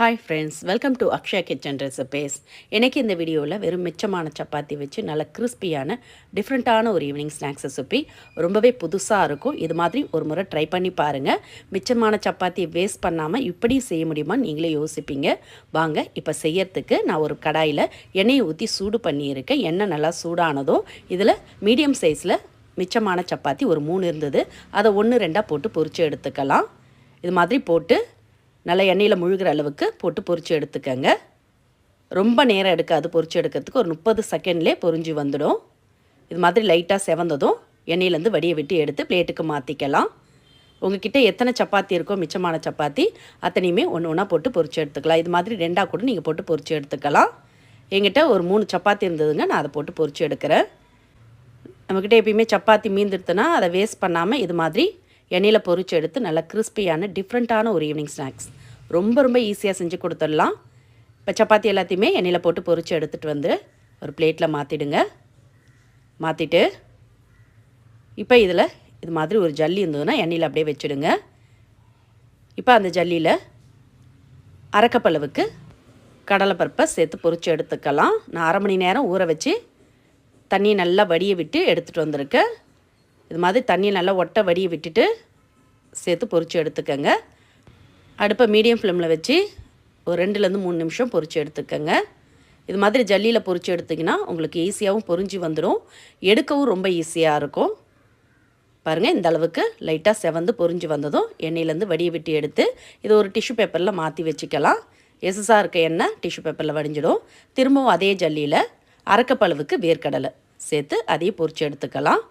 Hi friends welcome to Akshaya kitchen recipes எனக்கு இந்த வீடியோவில் வெறும் மிச்சமான சப்பாத்தி வச்சு நல்ல கிறிஸ்பியான டிஃப்ரெண்ட்டான ஒரு ஈவினிங் ஸ்நாக்ஸ் ரெசிபி ரொம்பவே புதுசாக இருக்கும். இது மாதிரி ஒரு முறை ட்ரை பண்ணி பாருங்கள் மிச்சமான சப்பாத்தி வேஸ்ட் பண்ணாமல் இப்படியும் செய்ய முடியுமான்னு நீங்களே யோசிப்பீங்க. வாங்க இப்போ செய்யறதுக்கு நான் ஒரு கடாயில் எண்ணெயை ஊற்றி சூடு பண்ணியிருக்கேன். எண்ணெய் நல்லா சூடானதும் இதில் மீடியம் சைஸில் மிச்சமான சப்பாத்தி ஒரு மூணு இருந்தது. அதை ஒன்று ரெண்டாக போட்டு பொரித்து எடுத்துக்கலாம். இது மாதிரி போட்டு நல்லா எண்ணெயில் முழுகிற அளவுக்கு போட்டு பொரித்து எடுத்துக்கங்க. ரொம்ப நேரம் எடுக்காது பொரித்து எடுக்கிறதுக்கு. ஒரு முப்பது செகண்ட்லே பொரிஞ்சு வந்துடும். இது மாதிரி லைட்டாக செவந்ததும் எண்ணெயிலேருந்து வடியை விட்டு எடுத்து பிளேட்டுக்கு மாற்றிக்கலாம் உங்ககிட்ட எத்தனை சப்பாத்தி இருக்கோ மிச்சமான சப்பாத்தி அத்தனையுமே ஒன்று ஒன்றா போட்டு பொரிச்சு எடுத்துக்கலாம். இது மாதிரி ரெண்டாக கூட நீங்கள் போட்டு பொறிச்சு எடுத்துக்கலாம். எங்கிட்ட ஒரு மூணு சப்பாத்தி இருந்ததுங்க. நான் அதை போட்டு பொறிச்சு எடுக்கிறேன். நம்மக்கிட்ட எப்பயுமே சப்பாத்தி மீந்துடுத்துனா அதை வேஸ்ட் பண்ணாமல் இது மாதிரி எண்ணெயில் பொறிச்சு எடுத்து நல்லா கிறிஸ்பியான டிஃப்ரெண்ட்டான ஒரு ஈவினிங் ஸ்நாக்ஸ் ரொம்ப ரொம்ப ஈஸியாக செஞ்சு கொடுத்துடலாம். இப்போ சப்பாத்தி எல்லாத்தையுமே எண்ணெயில் போட்டு பொறிச்சு எடுத்துகிட்டு வந்து ஒரு பிளேட்டில் மாற்றிடுங்க மாற்றிட்டு இப்போ இதில் இது மாதிரி ஒரு ஜல்லி இருந்ததுன்னா எண்ணெயில் அப்படியே வச்சுடுங்க. இப்போ அந்த ஜல்லியில் அரைக்கப்பளவுக்கு கடலைப்பருப்பை சேர்த்து பொறிச்சு எடுத்துக்கலாம். நான் அரை மணி நேரம் ஊற வச்சு தண்ணியை நல்லா வடியை விட்டு எடுத்துகிட்டு வந்திருக்கேன். இது மாதிரி தண்ணியை நல்லா ஒட்டை வடியை விட்டுட்டு சேர்த்து பொறிச்சு எடுத்துக்கோங்க. அடுப்பை மீடியம் ஃப்ளேமில் வச்சு ஒரு ரெண்டுலேருந்து மூணு நிமிஷம் பொறிச்சு எடுத்துக்கோங்க. இது மாதிரி ஜல்லியில் பொறிச்சு எடுத்திங்கன்னா உங்களுக்கு ஈஸியாகவும் பொறிஞ்சு வந்துடும் எடுக்கவும் ரொம்ப ஈஸியாக இருக்கும். பாருங்கள் இந்த அளவுக்கு லைட்டாக செவந்து பொறிஞ்சு வந்ததும் எண்ணெயிலேருந்து வடியை விட்டு எடுத்து இது ஒரு டிஷ்யூ பேப்பரில் மாற்றி வச்சுக்கலாம். எசஸாக இருக்க எண்ணெய் டிஷ்யூ பேப்பரில் வடிஞ்சிடும். திரும்பவும் அதே ஜல்லியில் அரக்கப்பளவுக்கு வேர்க்கடலை சேர்த்து அதையும் பொறிச்சு எடுத்துக்கலாம்.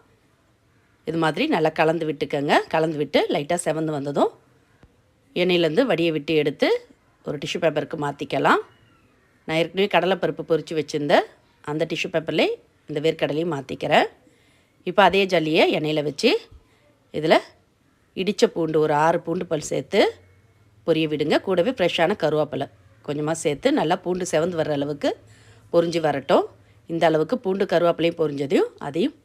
இது மாதிரி நல்லா கலந்து விட்டுக்கோங்க. கலந்து விட்டு லைட்டாக செவந்து வந்ததும் எண்ணெயிலேருந்து வடியை விட்டு எடுத்து ஒரு டிஷ்யூ பேப்பருக்கு மாற்றிக்கலாம் நான் ஏற்கனவே கடலைப்பருப்பு பொறிச்சு வச்சுருந்தேன் அந்த டிஷ்யூ பேப்பர்லேயே இந்த வேர்க்கடலையும் மாற்றிக்கிறேன் இப்போ அதே ஜல்லியை எண்ணெயில் வச்சு இதில் இடித்த பூண்டு ஒரு ஆறு பூண்டு பல் சேர்த்து பொரிய விடுங்க. கூடவே ஃப்ரெஷ்ஷான கருவேப்பிலை கொஞ்சமாக சேர்த்து நல்லா பூண்டு செவந்து வர்ற அளவுக்கு பொறிஞ்சு வரட்டும். இந்த அளவுக்கு பூண்டு கருவேப்பிலையும் பொரிஞ்சதையும் அதையும்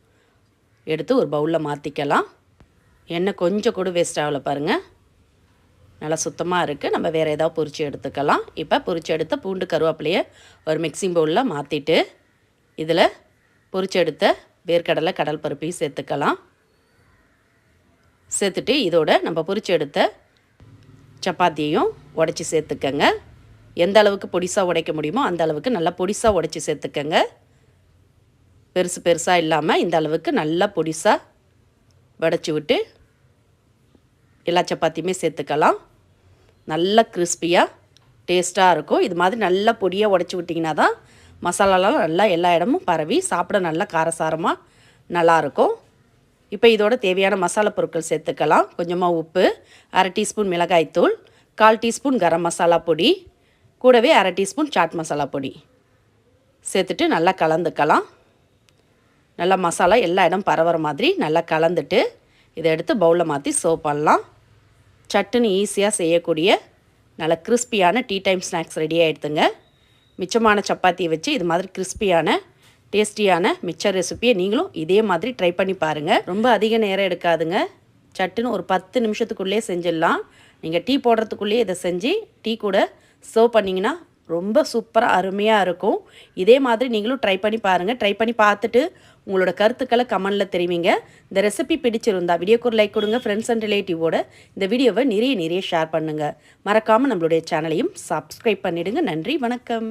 எடுத்து ஒரு பவுலில் மாற்றிக்கலாம் எண்ணெய் கொஞ்சம் கூட வேஸ்ட் ஆகலை பாருங்கள் நல்லா சுத்தமாக இருக்குது நம்ம வேறு ஏதாவது பொறிச்சு எடுத்துக்கலாம். இப்போ பொறிச்சு எடுத்த பூண்டு கருவேப்பிலையை ஒரு மிக்சிங் பவுலில் மாற்றிட்டு இதில் பொறிச்சு எடுத்த வேர்க்கடலை கடல் பருப்பையும் சேர்த்துக்கலாம். சேர்த்துட்டு இதோட நம்ம பொறிச்சு எடுத்த சப்பாத்தியையும் உடச்சி சேர்த்துக்கங்க. எந்த அளவுக்கு பொடிசாக உடைக்க முடியுமோ அந்த அளவுக்கு நல்லா பொடிசாக உடச்சி சேர்த்துக்கங்க. பெருசு பெருசாக இல்லாமல் இந்த அளவுக்கு நல்லா பொடிசாக வடைச்சி விட்டு எல்லா சப்பாத்தியுமே சேர்த்துக்கலாம். நல்லா கிறிஸ்பியாக டேஸ்ட்டாக இருக்கும். இது மாதிரி நல்லா பொடியாக உடச்சி விட்டிங்கன்னா தான் மசாலாலாம் நல்லா எல்லா இடமும் பரவி சாப்பிட நல்லா காரசாரமாக நல்லாயிருக்கும் இப்போ இதோட தேவையான மசாலா பொருட்கள் சேர்த்துக்கலாம். கொஞ்சமாக உப்பு அரை டீஸ்பூன் மிளகாய்த்தூள் கால் டீஸ்பூன் கரம் மசாலா பொடி கூடவே அரை டீஸ்பூன் சாட் மசாலா பொடி. சேர்த்துட்டு நல்லா கலந்துக்கலாம். நல்லா மசாலா எல்லா இடம் பரவுற மாதிரி நல்லா கலந்துட்டு இதை எடுத்து பவுலில் மாற்றி சர்வ் பண்ணலாம். சட்டுன்னு ஈஸியாக செய்யக்கூடிய நல்ல கிறிஸ்பியான டீ டைம் ஸ்நாக்ஸ் ரெடி ஆகிடுதுங்க மிச்சமான சப்பாத்தியை வச்சு இது மாதிரி கிறிஸ்பியான டேஸ்டியான மிச்சர் ரெசிப்பியை நீங்களும் இதே மாதிரி ட்ரை பண்ணி பாருங்கள் ரொம்ப அதிக நேரம் எடுக்காதுங்க. சட்டுன்னு ஒரு பத்து நிமிஷத்துக்குள்ளேயே செஞ்சிடலாம். நீங்கள் டீ போடுறதுக்குள்ளேயே இதை செஞ்சு டீ கூட சர்வ் பண்ணிங்கன்னா ரொம்ப சூப்பராக அருமையாக இருக்கும். இதே மாதிரி நீங்களும் ட்ரை பண்ணி பாருங்கள் ட்ரை பண்ணி பார்த்துட்டு உங்களோட கருத்துக்களை கமெண்டில் தெரிவிங்க. இந்த ரெசிபி பிடிச்சிருந்தா வீடியோக்கு ஒரு லைக் கொடுங்க. ஃப்ரெண்ட்ஸ் அண்ட் ரிலேட்டிவோட இந்த வீடியோவை நிறைய நிறைய ஷேர் பண்ணுங்கள் மறக்காமல் நம்மளுடைய சேனலையும் சப்ஸ்கிரைப் பண்ணிவிடுங்க நன்றி வணக்கம்.